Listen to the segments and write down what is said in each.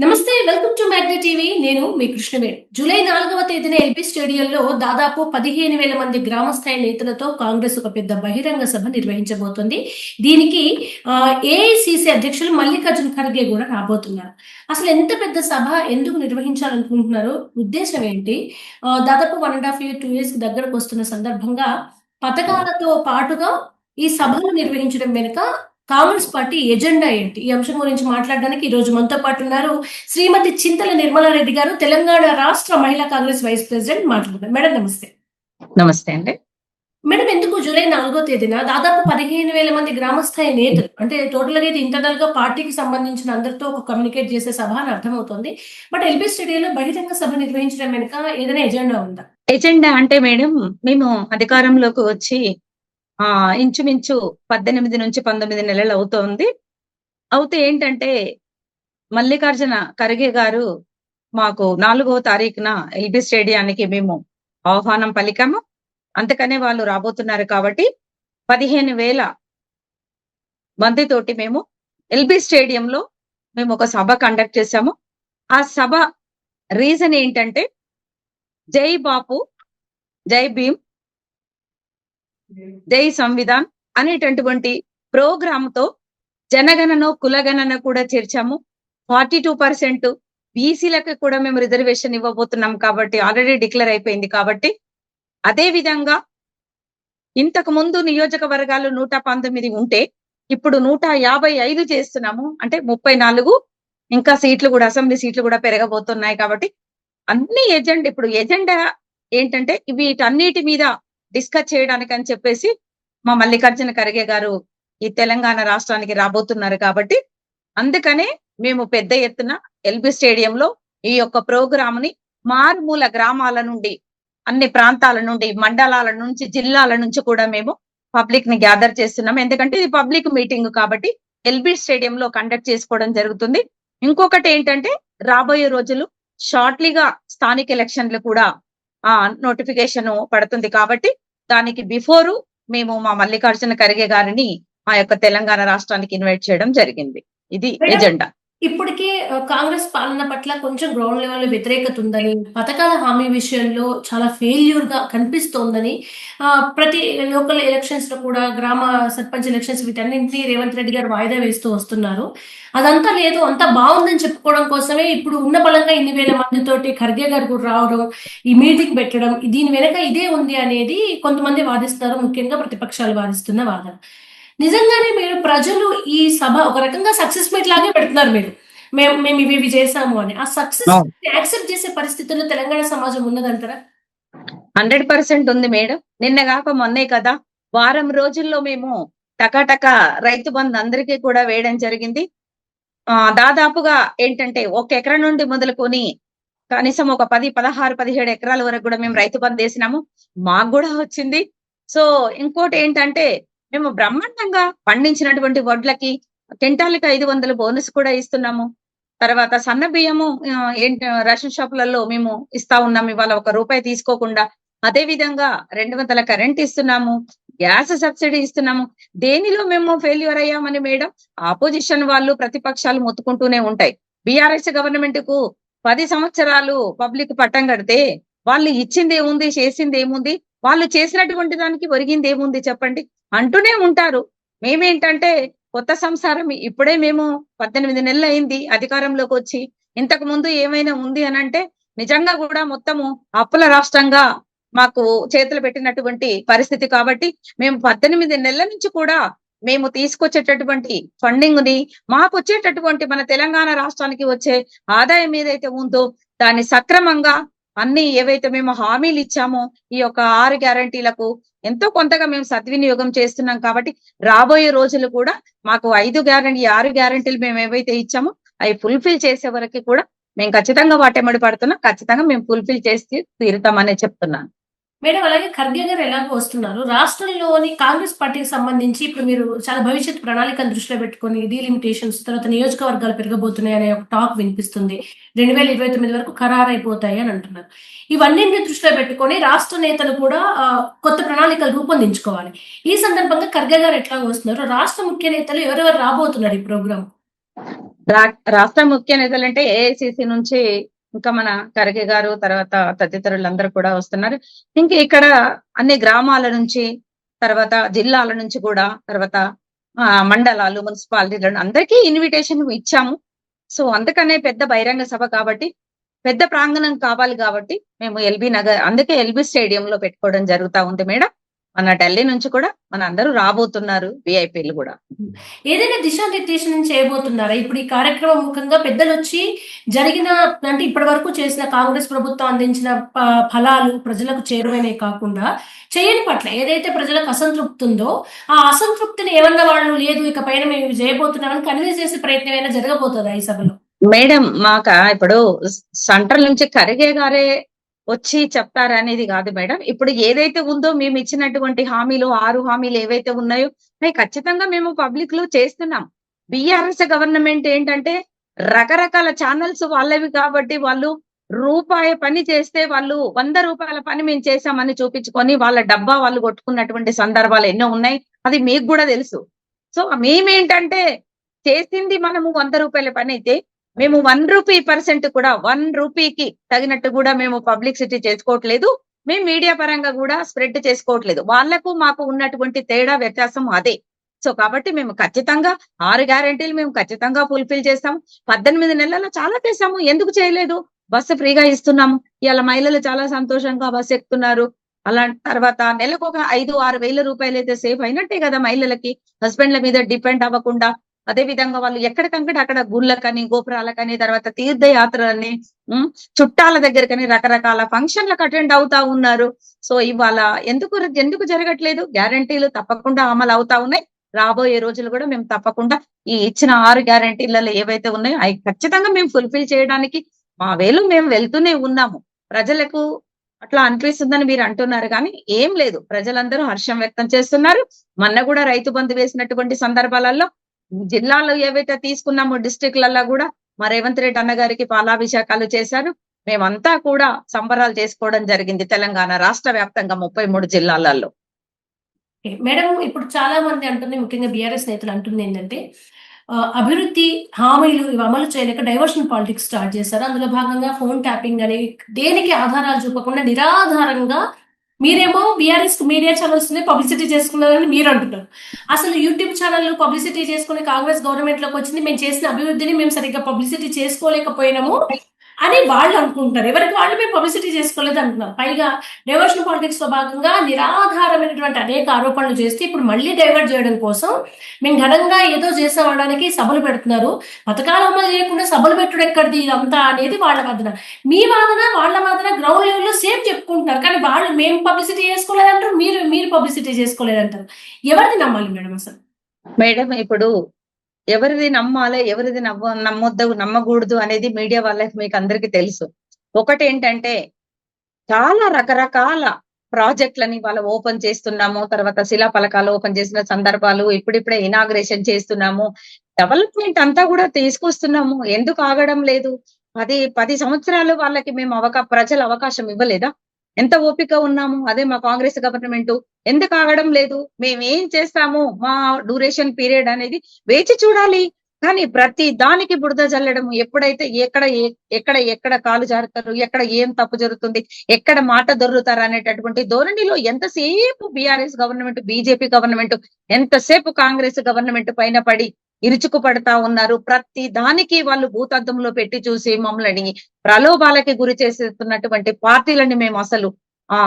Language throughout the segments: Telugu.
నమస్తే వెల్కమ్ టు మ్యాగ్న టీవీ. నేను మీ కృష్ణవేణి. జూలై నాలుగవ తేదీన ఎల్బీ స్టేడియంలో దాదాపు పదిహేను వేల మంది గ్రామస్థాయి నేతలతో కాంగ్రెస్ ఒక పెద్ద బహిరంగ సభ నిర్వహించబోతోంది. దీనికి ఏఐసిసి అధ్యక్షులు మల్లికార్జున ఖర్గే కూడా రాబోతున్నారు. అసలు ఎంత పెద్ద సభ ఎందుకు నిర్వహించాలనుకుంటున్నారు? ఉద్దేశం ఏంటి? ఆ, దాదాపు one and half year two years దగ్గరకు వస్తున్న సందర్భంగా పథకాలతో పాటుగా ఈ సభను నిర్వహించడం వెనుక కాంగ్రెస్ పార్టీ ఎజెండా ఏంటి? ఈ అంశం గురించి మాట్లాడడానికి ఈ రోజు మనతో పాటు ఉన్నారు శ్రీమతి చింతల నిర్మలారెడ్డి గారు తెలంగాణ రాష్ట్ర మహిళా కాంగ్రెస్ వైస్ ప్రెసిడెంట్ మాట్లాడారు మేడం నమస్తే. నమస్తే అండి. మేడం ఎందుకు జూలై నాలుగో తేదీన దాదాపు పదిహేను వేల మంది గ్రామస్థాయి నేతలు అంటే టోటల్గా ఇది ఇంటర్నల్గా పార్టీకి సంబంధించిన అందరితో ఒక కమ్యూనికేట్ చేసే సభ అని అర్థమవుతుంది. బట్ ఎల్బీ స్టేడియంలో బహిరంగ సభ నిర్వహించడం వెనుక ఏదైనా ఎజెండా ఉందా? ఎజెండా అంటే మేడం మేము అధికారంలోకి వచ్చి ఆ ఇంచుమించు పద్దెనిమిది నుంచి పంతొమ్మిది నెలలు అవుతోంది. అవుతే ఏంటంటే మల్లికార్జున ఖర్గే గారు మాకు నాలుగవ తారీఖున ఎల్బీ స్టేడియానికి మేము ఆహ్వానం పలికాము. అందుకనే వాళ్ళు రాబోతున్నారు కాబట్టి పదిహేను వేల మందితోటి మేము ఎల్బి స్టేడియంలో మేము ఒక సభ కండక్ట్ చేశాము. ఆ సభ రీజన్ ఏంటంటే జై బాపు జై భీమ్ జై సంవిధాన్ అనేటటువంటి ప్రోగ్రామ్తో జనగణన కులగణన కూడా చేర్చాము. ఫార్టీ టూ పర్సెంట్ బీసీలకు కూడా మేము రిజర్వేషన్ ఇవ్వబోతున్నాం కాబట్టి ఆల్రెడీ డిక్లేర్ అయిపోయింది కాబట్టి అదే విధంగా ఇంతకు ముందు నియోజకవర్గాలు నూట పంతొమ్మిది ఉంటే ఇప్పుడు నూట యాభై ఐదు చేస్తున్నాము. అంటే ముప్పై నాలుగు ఇంకా సీట్లు కూడా అసెంబ్లీ సీట్లు కూడా పెరగబోతున్నాయి కాబట్టి అన్ని ఎజెండా ఇప్పుడు ఎజెండా ఏంటంటే వీటన్నిటి మీద డిస్కస్ చేయడానికి అని చెప్పేసి మా మల్లికార్జున ఖర్గే గారు ఈ తెలంగాణ రాష్ట్రానికి రాబోతున్నారు కాబట్టి అందుకనే మేము పెద్ద ఎత్తున ఎల్బి స్టేడియంలో ఈ యొక్క ప్రోగ్రామ్ని మారుమూల గ్రామాల నుండి అన్ని ప్రాంతాల నుండి మండలాల నుంచి జిల్లాల నుంచి కూడా మేము పబ్లిక్ని గ్యాదర్ చేస్తున్నాం. ఎందుకంటే ఇది పబ్లిక్ మీటింగ్ కాబట్టి ఎల్బి స్టేడియంలో కండక్ట్ చేసుకోవడం జరుగుతుంది. ఇంకొకటి ఏంటంటే రాబోయే రోజులు షార్ట్లీగా స్థానిక ఎలక్షన్లు కూడా ఆ నోటిఫికేషన్ పడుతుంది కాబట్టి దానికి బిఫోరు మేము మా మల్లికార్జున ఖర్గే గారిని మా యొక్క తెలంగాణ రాష్ట్రానికి ఇన్వైట్ చేయడం జరిగింది. ఇది ఎజెండా. ఇప్పటికే కాంగ్రెస్ పాలన పట్ల కొంచెం గ్రౌండ్ లెవెల్ వ్యతిరేకత ఉందని పథకాల హామీ విషయంలో చాలా ఫెయిల్యూర్గా కనిపిస్తోందని ప్రతి లోకల్ ఎలక్షన్స్లో కూడా గ్రామ సర్పంచ్ ఎలక్షన్స్ వీటన్నింటినీ రేవంత్ రెడ్డి గారు వాయిదా వేస్తూ వస్తున్నారు. అదంతా లేదు అంతా బాగుందని చెప్పుకోవడం కోసమే ఇప్పుడు ఉన్న బలంగా ఇన్ని వేల మందితోటి ఖర్గే గారు కూడా రావడం ఈ మీటింగ్ పెట్టడం దీని వెనక ఇదే ఉంది అనేది కొంతమంది వాదిస్తారు ముఖ్యంగా ప్రతిపక్షాలు వాదిస్తున్న వాదన. నిజంగానే మీరు ప్రజలు ఈ సభ ఒక రకంగా సక్సెస్ మీట్ లాగే పెడుతున్నారు మీరు. మేము మేము ఇవి ఇవి చేసాము అని. ఆ సక్సెస్. యాక్సెప్ట్ చేసే పరిస్థితుల్లో తెలంగాణ సమాజం ఉన్నదంటారా? హండ్రెడ్ పర్సెంట్ ఉంది మేడం. నిన్న కాక మొన్నే కదా వారం రోజుల్లో మేము టకాటక రైతు బంధు అందరికీ కూడా వేయడం జరిగింది. ఆ దాదాపుగా ఏంటంటే ఒక ఎకరం నుండి మొదలుకొని కనీసం ఒక పది పదహారు పదిహేడు ఎకరాల వరకు కూడా మేము రైతు బంధు వేసినాము. మాకు కూడా వచ్చింది. సో ఇంకోటి ఏంటంటే మేము బ్రహ్మాండంగా పండించినటువంటి వడ్లకి క్వింటాల్కి ఐదు వందల బోనస్ కూడా ఇస్తున్నాము. తర్వాత సన్న బియ్యము ఏంటి రేషన్ షాపులలో మేము ఇస్తా ఉన్నాము ఇవాళ ఒక రూపాయి తీసుకోకుండా అదే విధంగా రెండు వందల కరెంట్ ఇస్తున్నాము గ్యాస్ సబ్సిడీ ఇస్తున్నాము. దేనిలో మేము ఫెయిల్యూర్ అయ్యామని మేడం? ఆపోజిషన్ వాళ్ళు ప్రతిపక్షాలు మొత్తుకుంటూనే ఉంటాయి. బీఆర్ఎస్ గవర్నమెంట్కు పది సంవత్సరాలు పబ్లిక్ పట్టం కడితే వాళ్ళు ఇచ్చింది ఏముంది చేసింది ఏముంది? వాళ్ళు చేసినటువంటి దానికి ఒరిగింది ఏముంది చెప్పండి? అంటూనే ఉంటారు. మేమేంటంటే కొత్త సంసారం ఇప్పుడే మేము పద్దెనిమిది నెలలు అయింది అధికారంలోకి వచ్చి ఇంతకు ముందు ఏమైనా ఉంది అని అంటే నిజంగా కూడా మొత్తము అప్పుల రాష్ట్రంగా మాకు చేతులు పెట్టినటువంటి పరిస్థితి కాబట్టి మేము పద్దెనిమిది నెలల నుంచి కూడా మేము తీసుకొచ్చేటటువంటి ఫండింగ్ని మాకు వచ్చేటటువంటి మన తెలంగాణ రాష్ట్రానికి వచ్చే ఆదాయం ఏదైతే ఉందో దాన్ని సక్రమంగా అన్ని ఏవైతే మేము హామీలు ఇచ్చామో ఈ యొక్క ఆరు గ్యారంటీలకు ఎంతో కొంతగా మేము సద్వినియోగం చేస్తున్నాం కాబట్టి రాబోయే రోజులు కూడా మాకు ఐదు గ్యారంటీ ఆరు గ్యారంటీలు మేము ఏవైతే ఇచ్చామో అవి ఫుల్ఫిల్ చేసే వరకు కూడా మేము ఖచ్చితంగా వాటెమ్మడి పడుతున్నాం. ఖచ్చితంగా మేము ఫుల్ఫిల్ చేసి తీరుతామనే చెప్తున్నాను. మేడం అలాగే ఖర్గే గారు ఎలాగో వస్తున్నారు. రాష్ట్రంలోని కాంగ్రెస్ పార్టీకి సంబంధించి ఇప్పుడు మీరు చాలా భవిష్యత్ ప్రణాళికను దృష్టిలో పెట్టుకొని డీలిమిటేషన్స్ తర్వాత నియోజకవర్గాలు పెరగబోతున్నాయి అనే ఒక టాక్ వినిపిస్తుంది. రెండు వేల ఇరవై తొమ్మిది వరకు ఖరారైపోతాయి అని అంటున్నారు. ఇవన్నీ దృష్టిలో పెట్టుకొని రాష్ట్ర నేతలు కూడా కొత్త ప్రణాళికలు రూపొందించుకోవాలి. ఈ సందర్భంగా ఖర్గే గారు ఎట్లా వస్తున్నారు. రాష్ట్ర ముఖ్య నేతలు ఎవరెవరు రాబోతున్నారు ఈ ప్రోగ్రామ్? రాష్ట్ర ముఖ్య నేతలు అంటే ఏఐసిసి నుంచి ఇంకా మన కరగే గారు తర్వాత తదితరులందరూ కూడా వస్తున్నారు. ఇంకా ఇక్కడ అన్ని గ్రామాల నుంచి తర్వాత జిల్లాల నుంచి కూడా తర్వాత ఆ, మండలాలు మున్సిపాలిటీలను అందరికీ ఇన్విటేషన్ ఇచ్చాము. సో అందుకనే పెద్ద బహిరంగ సభ కాబట్టి పెద్ద ప్రాంగణం కావాలి కాబట్టి మేము ఎల్బీ నగర్ అందుకే ఎల్బీ స్టేడియం లో పెట్టుకోవడం జరుగుతా ఉంది మేడం. మన ఢిల్లీ నుంచి కూడా మన అందరూ రాబోతున్నారు విఐపీలు కూడా. ఏదైనా దిశానిర్దేశనం చేయబోతున్నారా? ఇప్పుడు ఈ కార్యక్రమం ముఖంగా పెద్దలు వచ్చి జరిగిన అంటే ఇప్పటి వరకు చేసిన కాంగ్రెస్ ప్రభుత్వం అందించిన ఫలాలు ప్రజలకు చేరువనే కాకుండా చేయని పట్ల ఏదైతే ప్రజలకు అసంతృప్తి ఉందో ఆ అసంతృప్తిని ఏమన్నా వాళ్ళు లేదు ఇక పైన మేము చేయబోతున్నామని కన్విన్స్ చేసే ప్రయత్నం అయినా జరగబోతుందా ఈ సభలో? మేడం మాక ఇప్పుడు సెంట్రల్ నుంచి ఖర్గే గారే వచ్చి చెప్తారనేది కాదు మేడం. ఇప్పుడు ఏదైతే ఉందో మేము ఇచ్చినటువంటి హామీలు ఆరు హామీలు ఏవైతే ఉన్నాయో అవి ఖచ్చితంగా మేము పబ్లిక్లో చేస్తున్నాం. బిఆర్ఎస్ గవర్నమెంట్ ఏంటంటే రకరకాల ఛానల్స్ వాళ్ళవి కాబట్టి వాళ్ళు రూపాయి పని చేస్తే వాళ్ళు వంద రూపాయల పని మేము చేశామని చూపించుకొని వాళ్ళ డబ్బా వాళ్ళు కొట్టుకున్నటువంటి సందర్భాలు ఎన్నో ఉన్నాయి. అది మీకు కూడా తెలుసు. సో మేమేంటంటే చేసింది మనము వంద రూపాయల పని అయితే మేము వన్ రూపీ పర్సెంట్ కూడా వన్ రూపీకి తగినట్టు కూడా మేము పబ్లిసిటీ చేసుకోవట్లేదు. మేము మీడియా పరంగా కూడా స్ప్రెడ్ చేసుకోవట్లేదు. వాళ్ళకు మాకు ఉన్నటువంటి తేడా వ్యత్యాసం అదే. సో కాబట్టి మేము ఖచ్చితంగా ఆరు గ్యారెంటీలు మేము ఖచ్చితంగా ఫుల్ఫిల్ చేస్తాము. పద్దెనిమిది నెలల్లో చాలా చేసాము ఎందుకు చేయలేదు? బస్సు ఫ్రీగా ఇస్తున్నాము. ఇవాళ మహిళలు చాలా సంతోషంగా బస్సు ఎక్కుతున్నారు. అలా తర్వాత నెలకు ఒక ఐదు ఆరు వేల రూపాయలు అయితే సేఫ్ అయినట్టే కదా మహిళలకి. హస్బెండ్ల మీద డిపెండ్ అవ్వకుండా అదే విధంగా వాళ్ళు ఎక్కడికంటే అక్కడ గుళ్ళకని గోపురాలకని తర్వాత తీర్థయాత్రలని ఉమ్, చుట్టాల దగ్గరకని రకరకాల ఫంక్షన్లకు అటెండ్ అవుతా ఉన్నారు. సో ఇవాళ ఎందుకు ఎందుకు జరగట్లేదు? గ్యారంటీలు తప్పకుండా అమలు అవుతా ఉన్నాయి. రాబోయే రోజులు కూడా మేము తప్పకుండా ఈ ఇచ్చిన ఆరు గ్యారంటీలలో ఏవైతే ఉన్నాయో అవి ఖచ్చితంగా మేము ఫుల్ఫిల్ చేయడానికి మా వేలు మేము వెళ్తూనే ఉన్నాము. ప్రజలకు అట్లా అనిపిస్తుందని మీరు అంటున్నారు కానీ ఏం లేదు. ప్రజలందరూ హర్షం వ్యక్తం చేస్తున్నారు. మొన్న కూడా రైతు బంధు వేసినటువంటి సందర్భాలలో జిల్లాలో ఏవైతే తీసుకున్నామో డిస్టిక్లలో కూడా మా రేవంత్ రెడ్డి అన్న గారికి పాలాభిషేకాలు చేశారు. మేమంతా కూడా సంబరాలు చేసుకోవడం జరిగింది తెలంగాణ రాష్ట్ర వ్యాప్తంగా ముప్పై మూడు జిల్లాలలో. మేడం ఇప్పుడు చాలా మంది అంటుంది ముఖ్యంగా బీఆర్ఎస్ నేతలు అంటుంది ఏంటంటే ఆ, అభివృద్ధి హామీలు ఇవి అమలు చేయలేక డైవర్షన్ పాలిటిక్స్ స్టార్ట్ చేశారు. అందులో భాగంగా ఫోన్ ట్యాపింగ్ అని దేనికి ఆధారాలు చూపకుండా నిరాధారంగా మీరేమో బీఆర్ఎస్ మీడియా ఛానల్స్ పబ్లిసిటీ చేసుకున్నారని మీరు అంటున్నారు. అసలు యూట్యూబ్ ఛానల్ పబ్లిసిటీ చేసుకుని కాంగ్రెస్ గవర్నమెంట్లోకి వచ్చింది మేము చేసిన అభివృద్ధిని మేము సరిగ్గా పబ్లిసిటీ చేసుకోలేకపోయినాము. అని వాళ్ళు అనుకుంటారు. ఎవరికి వాళ్ళు మేము పబ్లిసిటీ చేసుకోలేదు అంటున్నారు పైగా డైవర్షన్ పాలిటిక్స్లో భాగంగా నిరాధారమైనటువంటి అనేక ఆరోపణలు చేస్తే ఇప్పుడు మళ్ళీ డైవర్ట్ చేయడం కోసం మేము ఘనంగా ఏదో చేసామనడానికి సభలు పెడుతున్నారు. పథకాలు అమలు చేయకుండా సభలు పెట్టడం ఎక్కడిది? ఇదంతా అనేది వాళ్ళ వాదన మీ వాదన వాళ్ళ వాదన గ్రౌండ్ లెవెల్లో సేమ్ చెప్పుకుంటున్నారు. కానీ వాళ్ళు మేము పబ్లిసిటీ చేసుకోలేదంటారు మీరు మీరు పబ్లిసిటీ చేసుకోలేదంటారు. ఎవరిది నమ్మాలి మేడం అసలు? మేడం ఇప్పుడు ఎవరిది నమ్మాలి ఎవరిది నమ్మ నమ్మొద్దు నమ్మకూడదు అనేది మీడియా వాళ్ళకి మీకు అందరికీ తెలుసు. ఒకటి ఏంటంటే చాలా రకరకాల ప్రాజెక్టులని వాళ్ళ ఓపెన్ చేస్తున్నాము. తర్వాత శిలా ఫలకాలు ఓపెన్ చేసిన సందర్భాలు ఇప్పుడిప్పుడే ఇనాగ్రేషన్ చేస్తున్నాము. డెవలప్మెంట్ అంతా కూడా తీసుకొస్తున్నాము. ఎందుకు ఆగడం లేదు? పది పది సంవత్సరాలు వాళ్ళకి మేము అవకా ప్రజలు అవకాశం ఇవ్వలేదా? ఎంత ఓపిక ఉన్నాము? అదే మా కాంగ్రెస్ గవర్నమెంట్ ఎందుకు ఆగడం లేదు? మేము ఏం చేస్తాము? మా డ్యూరేషన్ పీరియడ్ అనేది వేచి చూడాలి. కానీ ప్రతి దానికి బురద జల్లడం ఎప్పుడైతే ఎక్కడ ఎక్కడ ఎక్కడ కాలు జారుతారు ఎక్కడ ఏం తప్పు జరుగుతుంది ఎక్కడ మాట దొరుకుతారు అనేటటువంటి ధోరణిలో ఎంతసేపు బీఆర్ఎస్ గవర్నమెంట్ బీజేపీ గవర్నమెంట్ ఎంతసేపు కాంగ్రెస్ గవర్నమెంట్ పైన పడి ఇరుచుకు పడతా ఉన్నారు? ప్రతి దానికి వాళ్ళు భూతద్దంలో పెట్టి చూసి మమ్మల్ని ప్రలోభాలకి గురి చేసేస్తున్నటువంటి పార్టీలని మేము అసలు ఆ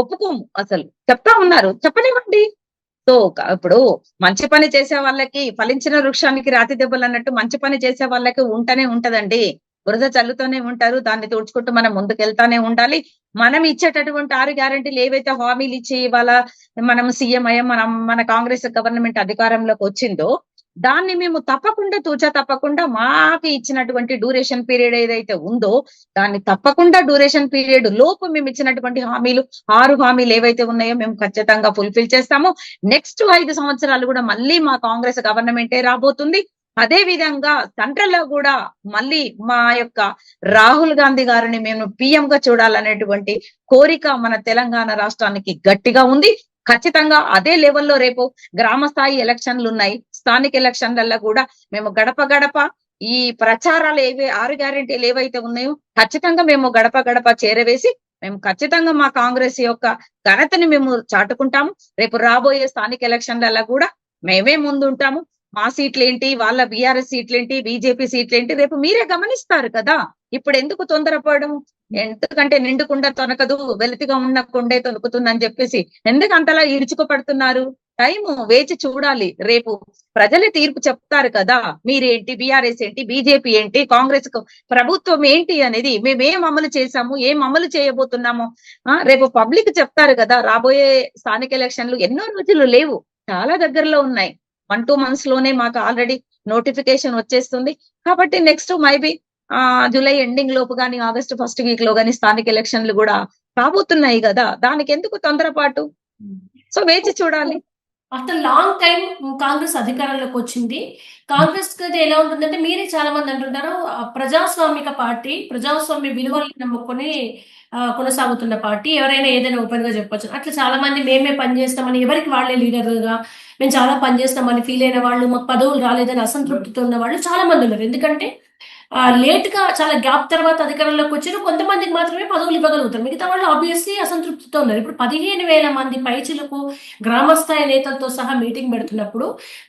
ఒప్పుకోము అసలు. చెప్తా ఉన్నారు. చెప్పనివ్వండి. సో ఇప్పుడు మంచి పని చేసే వాళ్ళకి ఫలించిన వృక్షానికి రాతి దెబ్బలు అన్నట్టు మంచి పని చేసే వాళ్ళకి ఉంటనే ఉంటదండి. బురద చల్లుతూనే ఉంటారు. దాన్ని తుడుచుకుంటూ మనం ముందుకెళ్తానే ఉండాలి. మనం ఇచ్చేటటువంటి ఆరు గ్యారంటీలు ఏవైతే హామీలు ఇచ్చి ఇవాళ మనం సీఎం అయ్యాం మనం మన కాంగ్రెస్ గవర్నమెంట్ అధికారంలోకి వచ్చిందో దాన్ని మేము తప్పకుండా తూచా తప్పకుండా మాకు ఇచ్చినటువంటి డ్యూరేషన్ పీరియడ్ ఏదైతే ఉందో దాన్ని తప్పకుండా డ్యూరేషన్ పీరియడ్ లోపు మేము ఇచ్చినటువంటి హామీలు ఆరు హామీలు ఏవైతే ఉన్నాయో మేము ఖచ్చితంగా ఫుల్ఫిల్ చేస్తాము. నెక్స్ట్ ఐదు సంవత్సరాలు కూడా మళ్ళీ మా కాంగ్రెస్ గవర్నమెంటే రాబోతుంది. అదే విధంగా సెంట్రల్ కూడా మళ్ళీ మా యొక్క రాహుల్ గాంధీ గారిని మేము పిఎం గా చూడాలనేటువంటి కోరిక మన తెలంగాణ రాష్ట్రానికి గట్టిగా ఉంది. ఖచ్చితంగా అదే లెవెల్లో రేపు గ్రామ స్థాయి ఎలక్షన్లు ఉన్నాయి. స్థానిక ఎలక్షన్లలో కూడా మేము గడప గడప ఈ ప్రచారాలు ఏవి ఆరు గ్యారెంటీలు ఏవైతే ఉన్నాయో ఖచ్చితంగా మేము గడప గడప చేరవేసి మేము ఖచ్చితంగా మా కాంగ్రెస్ యొక్క ఘనతని మేము చాటుకుంటాము. రేపు రాబోయే స్థానిక ఎలక్షన్లలో కూడా మేమే ముందుంటాము. మా సీట్లు ఏంటి వాళ్ళ బీఆర్ఎస్ సీట్లు ఏంటి బీజేపీ సీట్లు ఏంటి రేపు మీరే గమనిస్తారు కదా. ఇప్పుడు ఎందుకు తొందరపడడం ఎందుకంటే నిండుకుండా తొనకదు వెలితిగా ఉన్న కొండే తొనుకుతుందని చెప్పేసి ఎందుకు అంతలా ఈడ్చుకోపడుతున్నారు? టైము వేచి చూడాలి. రేపు ప్రజలే తీర్పు చెప్తారు కదా. మీరేంటి? బీఆర్ఎస్ ఏంటి? బీజేపీ ఏంటి? కాంగ్రెస్కు ప్రభుత్వం ఏంటి అనేది మేము ఏం అమలు చేశాము? ఏం అమలు చేయబోతున్నాము? ఆ రేపు పబ్లిక్ చెప్తారు కదా. రాబోయే స్థానిక ఎలక్షన్లు ఎన్నో రోజులు లేవు. చాలా దగ్గరలో ఉన్నాయి. వన్ టూ మంత్స్లోనే మాకు ఆల్రెడీ నోటిఫికేషన్ వచ్చేస్తుంది. కాబట్టి నెక్స్ట్ మైబీ ఆ జూలై ఎండింగ్ లోపు కానీ ఆగస్ట్ ఫస్ట్ వీక్లో కానీ స్థానిక ఎలక్షన్లు కూడా రాబోతున్నాయి కదా. దానికి ఎందుకు తొందరపాటు? సో వేచి చూడాలి. ఆఫ్టర్ లాంగ్ టైం కాంగ్రెస్ అధికారంలోకి వచ్చింది. కాంగ్రెస్కి ఎలా ఉంటుందంటే మీరే చాలా మంది అంటున్నారు ప్రజాస్వామిక పార్టీ ప్రజాస్వామ్య విలువల్ని నమ్ముకొని కొనసాగుతున్న పార్టీ ఎవరైనా ఏదైనా ఓపెన్గా చెప్పొచ్చు. అట్లా చాలా మంది మేమే పనిచేస్తామని ఎవరికి వాళ్ళే లీడర్గా మేము చాలా పనిచేస్తామని ఫీల్ అయిన వాళ్ళు మాకు పదవులు రాలేదని అసంతృప్తితో ఉన్న వాళ్ళు చాలా మంది ఉన్నారు. ఎందుకంటే లేట్గా లేట్గా చాలా గ్యాప్ తర్వాత అధికారంలోకి వచ్చారు. కొంతమందికి మాత్రమే పదవులు ఇవ్వగలుగుతారు. మిగతా వాళ్ళు ఆబ్వియస్లీ అసంతృప్తితో ఉన్నారు. ఇప్పుడు పదిహేను వేల మంది పైచిలకు గ్రామస్థాయి నేతలతో సహా మీటింగ్ పెడుతున్నప్పుడు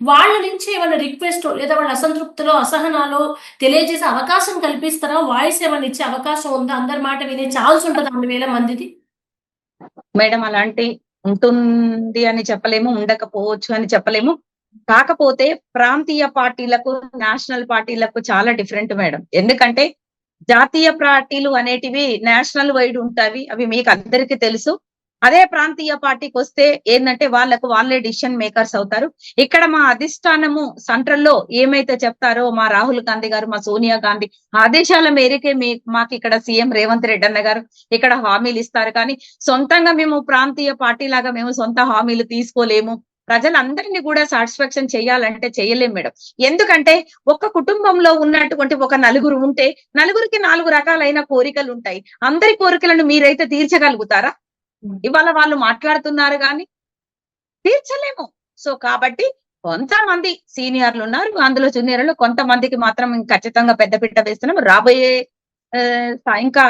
వాళ్ళ నుంచి ఏమైనా రిక్వెస్ట్ లేదా వాళ్ళ అసంతృప్తిలో అసహనాలో తెలియజేసే అవకాశం కల్పిస్తారా? వాయిస్ ఏమైనా ఇచ్చే అవకాశం ఉందా? అందరి మాట వినే ఛాన్స్ ఉంటుంది రెండు వేల మందిది? మేడం అలాంటి ఉంటుంది అని చెప్పలేము ఉండకపోవచ్చు అని చెప్పలేము. కాకపోతే ప్రాంతీయ పార్టీలకు నేషనల్ పార్టీలకు చాలా డిఫరెంట్ మేడం. ఎందుకంటే జాతీయ పార్టీలు అనేటివి నేషనల్ వైడ్ ఉంటాయి అవి మీకు అందరికీ తెలుసు. అదే ప్రాంతీయ పార్టీకి వస్తే ఏంటంటే వాళ్ళకు వాళ్ళే డిసిషన్ మేకర్స్ అవుతారు. ఇక్కడ మా అధిష్టానము సెంట్రల్లో ఏమైతే చెప్తారో మా రాహుల్ గాంధీ గారు మా సోనియా గాంధీ ఆదేశాల మేరకే మీ మాకు ఇక్కడ సీఎం రేవంత్ రెడ్డి అన్న గారు ఇక్కడ హామీలు ఇస్తారు. కానీ సొంతంగా మేము ప్రాంతీయ పార్టీ లాగా మేము సొంత హామీలు తీసుకోలేము. ప్రజలందరినీ కూడా సాటిస్ఫాక్షన్ చేయాలంటే చేయలేం మేడం. ఎందుకంటే ఒక కుటుంబంలో ఉన్నటువంటి ఒక నలుగురు ఉంటే నలుగురికి నాలుగు రకాలైన కోరికలు ఉంటాయి. అందరి కోరికలను మీరైతే తీర్చగలుగుతారా? ఇవాళ వాళ్ళు మాట్లాడుతున్నారు కానీ తీర్చలేము. సో కాబట్టి కొంతమంది సీనియర్లు ఉన్నారు అందులో జూనియర్లు కొంతమందికి మాత్రం ఖచ్చితంగా పెద్ద పిట్ట వేస్తున్నాం. రాబోయే ఇంకా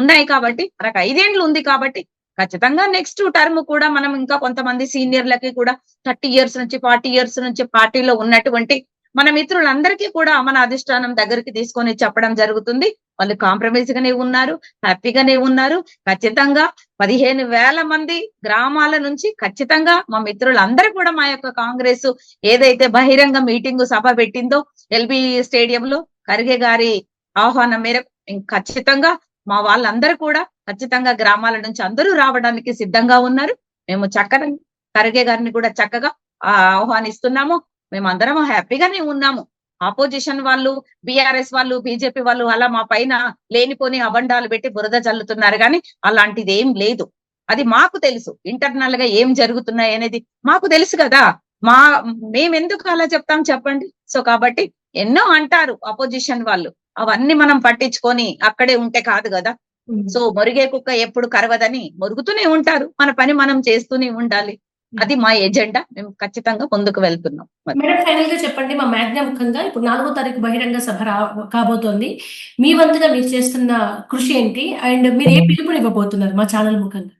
ఉన్నాయి కాబట్టి మనకు ఐదేండ్లు ఉంది కాబట్టి ఖచ్చితంగా నెక్స్ట్ టర్మ్ కూడా మనం ఇంకా కొంతమంది సీనియర్లకి కూడా థర్టీ ఇయర్స్ నుంచి ఫార్టీ ఇయర్స్ నుంచి పార్టీలో ఉన్నటువంటి మన మిత్రులందరికీ కూడా మన అధిష్టానం దగ్గరికి తీసుకొని చెప్పడం జరుగుతుంది. వాళ్ళు కాంప్రమైజ్ గానే ఉన్నారు హ్యాపీగానే ఉన్నారు. ఖచ్చితంగా పదిహేను వేల మంది గ్రామాల నుంచి ఖచ్చితంగా మా మిత్రులందరూ కూడా మా యొక్క కాంగ్రెస్ ఏదైతే బహిరంగ మీటింగ్ సభ పెట్టిందో ఎల్బి స్టేడియం లో ఖర్గే గారి ఆహ్వానం మేరకు ఖచ్చితంగా మా వాళ్ళందరూ కూడా ఖచ్చితంగా గ్రామాల నుంచి అందరూ రావడానికి సిద్ధంగా ఉన్నారు. మేము చక్కగా ఖర్గే గారిని కూడా చక్కగా ఆహ్వానిస్తున్నాము. మేము అందరం హ్యాపీగానే ఉన్నాము. ఆపోజిషన్ వాళ్ళు బిఆర్ఎస్ వాళ్ళు బీజేపీ వాళ్ళు అలా మా పైన లేనిపోని అబండాలు పెట్టి బురద చల్లుతున్నారు కానీ అలాంటిది ఏం లేదు. అది మాకు తెలుసు. ఇంటర్నల్గా ఏం జరుగుతున్నాయి అనేది మాకు తెలుసు కదా. మా మేమెందుకు అలా చెప్తాం చెప్పండి? సో కాబట్టి ఎన్నో అంటారు అపోజిషన్ వాళ్ళు. అవన్నీ మనం పట్టించుకొని అక్కడే ఉంటే కాదు కదా. సో మొరిగే కుక్క ఎప్పుడు కరవదని మొరుగుతూనే ఉంటారు. మన పని మనం చేస్తూనే ఉండాలి. అది మా ఎజెండా. మేము ఖచ్చితంగా ముందుకు వెళ్తున్నాం. మేడం ఫైనల్గా చెప్పండి మా మ్యాగ్నా ముఖంగా ఇప్పుడు నాలుగో తారీఖు బహిరంగ సభ కాబోతోంది. మీ వంతుగా మీరు చేస్తున్న కృషి ఏంటి? అండ్ మీరు ఏ పిలుపునివ్వబోతున్నారు మా ఛానల్ ముఖంగా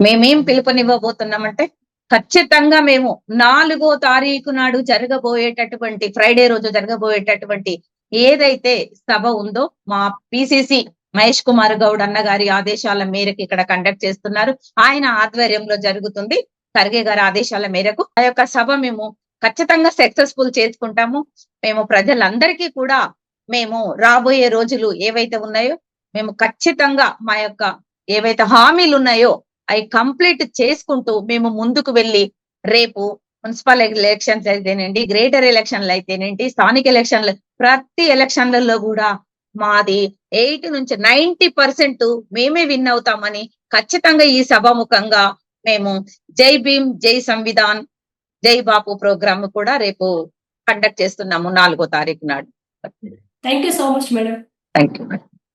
మేమేం పిలుపునివ్వబోతున్నామంటే ఖచ్చితంగా మేము నాలుగో తారీఖు నాడు జరగబోయేటటువంటి ఫ్రైడే రోజు జరగబోయేటటువంటి ఏదైతే సభ ఉందో మా పిసిసి మహేష్ కుమార్ గౌడ్ అన్న గారి ఆదేశాల మేరకు ఇక్కడ కండక్ట్ చేస్తున్నారు. ఆయన ఆధ్వర్యంలో జరుగుతుంది ఖర్గే గారి ఆదేశాల మేరకు. ఆ యొక్క సభ మేము ఖచ్చితంగా సక్సెస్ఫుల్ చేసుకుంటాము. మేము ప్రజలందరికీ కూడా మేము రాబోయే రోజులు ఏవైతే ఉన్నాయో మేము ఖచ్చితంగా మా యొక్క ఏవైతే హామీలు ఉన్నాయో అవి కంప్లీట్ చేసుకుంటూ మేము ముందుకు వెళ్ళి రేపు మున్సిపల్ ఎలక్షన్స్ అయితేనేంటి గ్రేటర్ ఎలక్షన్లు అయితేనేంటి స్థానిక ఎలక్షన్లు ప్రతి ఎలక్షన్లలో కూడా మాది ఎయిట్ నుంచి నైన్టీ పర్సెంట్ మేమే విన్ అవుతామని ఖచ్చితంగా ఈ సభాముఖంగా మేము జై భీమ్ జై సంవిధాన్ జై బాపు ప్రోగ్రామ్ కూడా రేపు కండక్ట్ చేస్తున్నాము నాలుగో తారీఖు నాడు. Thank you so much madam thank you